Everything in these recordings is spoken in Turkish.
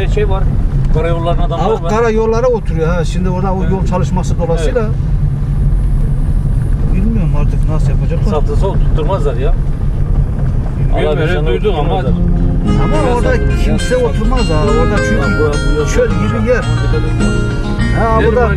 de şey var. Karayollarına adamlar Avuk var. kara yollara oturuyor ha. Şimdi orada o yol çalışması dolayısıyla bilmiyorum artık nasıl yapacaklar. Sağda sol tutturmazlar ya. Bilmiyorum, Allah öyle bilir, duydum ama tutturmazlar. Ama Biraz orada kimse oturmaz ha. Orada çünkü bu yol- çöl gibi yer. Ha burada. Ha?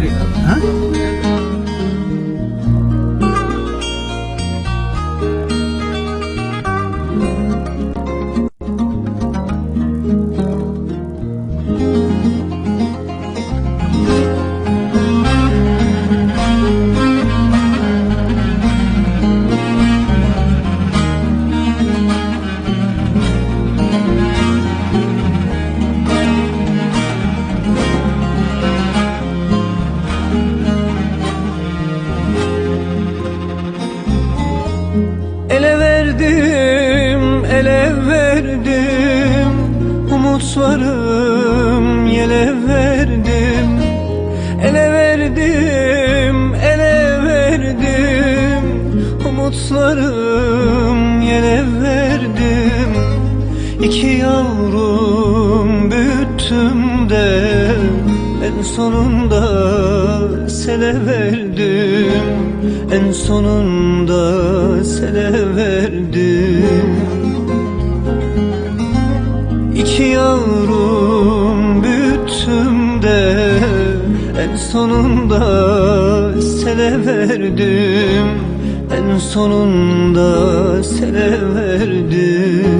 Ele verdim, ele verdim. Umutlarım yele verdim. Ele verdim, ele verdim. Umutlarım yele verdim. İki yavrum büyüttüm de En sonunda sele verdim En sonunda sele verdim İki yavrum büyüttüm de En sonunda sele verdim. En sonunda sele verdim.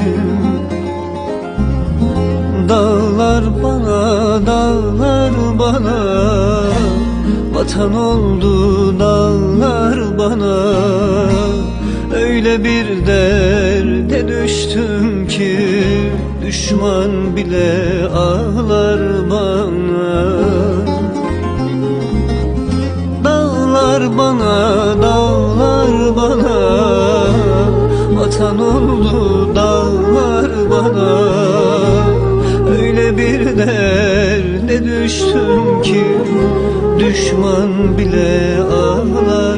Dağlar bana, dağlar bana. Vatan oldu dağlar bana Öyle bir derde düştüm ki Düşman bile ağlar bana. Dağlar bana, dağlar bana Vatan oldu dağlar bana. Öyle bir derde düştüm ki Düşman bile ağlar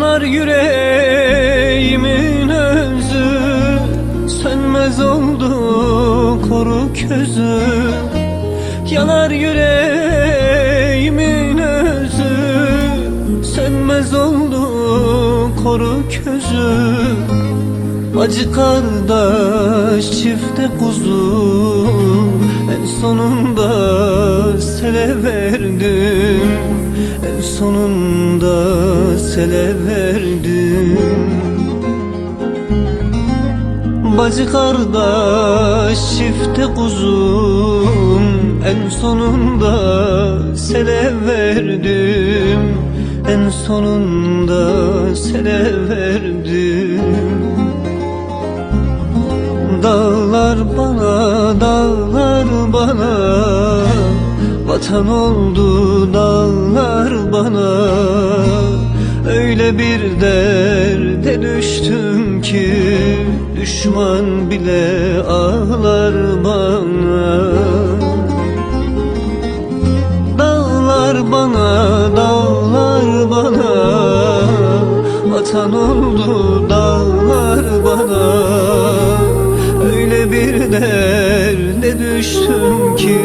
Yanar yüreğimin özü. Sönmez oldu koru közü. Yanar yüreğimin özü. Sönmez oldu koru közü. Acı kardeş çifte kuzu. En sonunda sele verdim sonunda sele verdim. Bacı kardeş çifte kuzum En sonunda sele verdim. En sonunda sele verdim. Dağlar bana, dağlar bana Vatan oldu dağlar bana. Öyle bir derde düştüm ki Düşman bile ağlar bana. Dağlar bana, dağlar bana. Vatan oldu dağlar bana. Öyle bir derde düştüm ki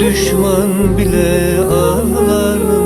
Düşman bile ağlar mı?